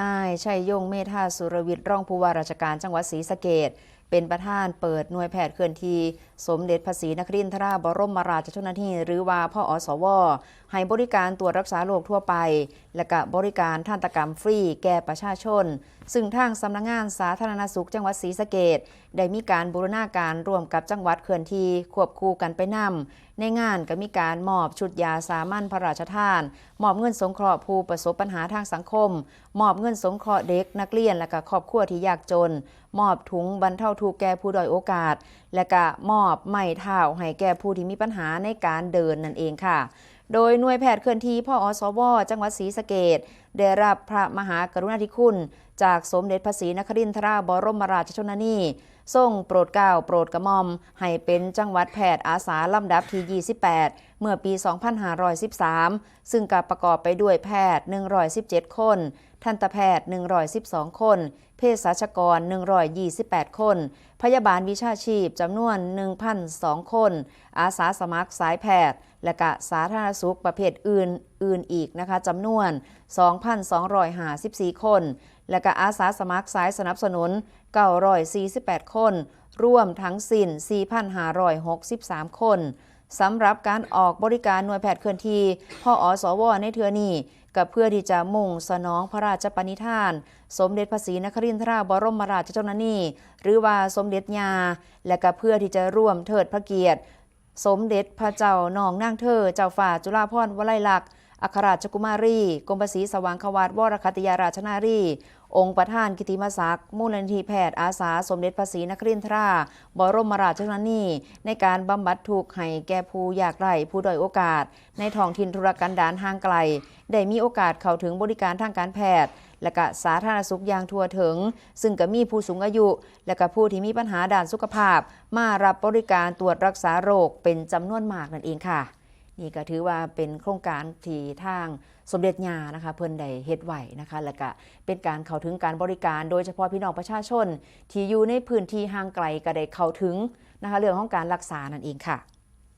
นายชัยยงเมธาสุรวิทย์รองผู้ว่าราชการจังหวัดศรีสะเกด เป็นประธานเปิดหน่วยแพทย์เคลื่อนที่ สมเด็จพระศรีนครินทราบรมราชชนนีหรือว่าพ่ออสวให้บริการตรวจรักษาโรคทั่วไป และก็บริการทันตกรรมฟรีแก่ประชาชน ซึ่งทางสำนักงงานสาธารณสุขจังหวัดศรีสะเกดได้มีการบูรณาการร่วมกับจังหวัดเคลื่อนที่ควบคู่กันไปนำในงานก็มีการมอบชุดยาสามัญพระราชทาน มอบเงินสงเคราะห์ผู้ประสบปัญหาทางสังคม มอบเงินสงเคราะห์เด็กนักเรียนและก็ครอบครัวที่ยากจน มอบถุงบรรเทาทุกแก่ผู้ด้อยโอกาส และก็มอบไม้เท้าให้แก่ผู้ที่มีปัญหาในการเดินนั่นเองค่ะ โดยหน่วยแพทย์เคลื่อนที่พ่ออสว จังหวัดศรีสะเกด ได้รับพระมหากรุณาธิคุณ จากสมเด็จพระศรีนครินทราบรมราชชนนีทรงโปรดเกล้าโปรดกระหม่อม ให้เป็นจังหวัดแพทย์อาสาลำดับที่ 28 เมื่อปี 2513 ซึ่งกับประกอบไปด้วยแพทย์ 117 คน ทันตแพทย์ 112 คน เภสัชกร 128 คน พยาบาลวิชาชีพจำนวน 1,002 คน อาสาสมัครสายแพทย์ และกะสาธารณสุขประเภทอื่นอื่นอีกนะคะจำนวน 2,254 คน และกะอาสาสมัครสายสนับสนุน 948 คนรวมทั้งสิ้น 4,563 คนสำหรับการออกบริการหน่วยแพทย์เคลื่อนที่พ่ออสวในเทือนี้กับเพื่อที่จะมุ่งสนองพระราชปณิธาน สมเด็จพระศรีนครินทราบรมราชชนนีหรือว่าสมเด็จยา และก็เพื่อที่จะร่วมเทิดพระเกียรติ สมเด็จพระเจ้านองนางเธอ เจ้าฝ่าจุฬาภรณ์วลัยลักษณ์ อัครราชกุมารี กรมประสีสว่างขวาดวรคัตยาราชนารี องค์ประธานกิติมศักดิ์มูลนิธิแพทย์อาสาสมเด็จพระศรีนครินทราบรมราชชนนีในการบำบัดทุกข์ให้แก่ผู้ยากไร้ผู้ด้อยโอกาส ในท้องถิ่นธุรกันดารห่างไกล ได้มีโอกาสเข้าถึงบริการทางการแพทย์ และก็สาธารณสุขอย่างทั่วถึง ซึ่งก็มีผู้สูงอายุ และก็ผู้ที่มีปัญหาด้านสุขภาพ มารับบริการตรวจรักษาโรคเป็นจำนวนมากนั่นเองค่ะ นี่ก็ถือว่าเป็นโครงการที่ทางสมเด็จยานะคะเพิ่นได้เฮ็ดไหวนะคะและก็เป็นการเข้าถึงการบริการ โดยเฉพาะพี่น้องประชาชน ที่อยู่ในพื้นที่ห่างไกลก็ได้เข้าถึงนะคะเรื่องของการรักษานั่นเองค่ะ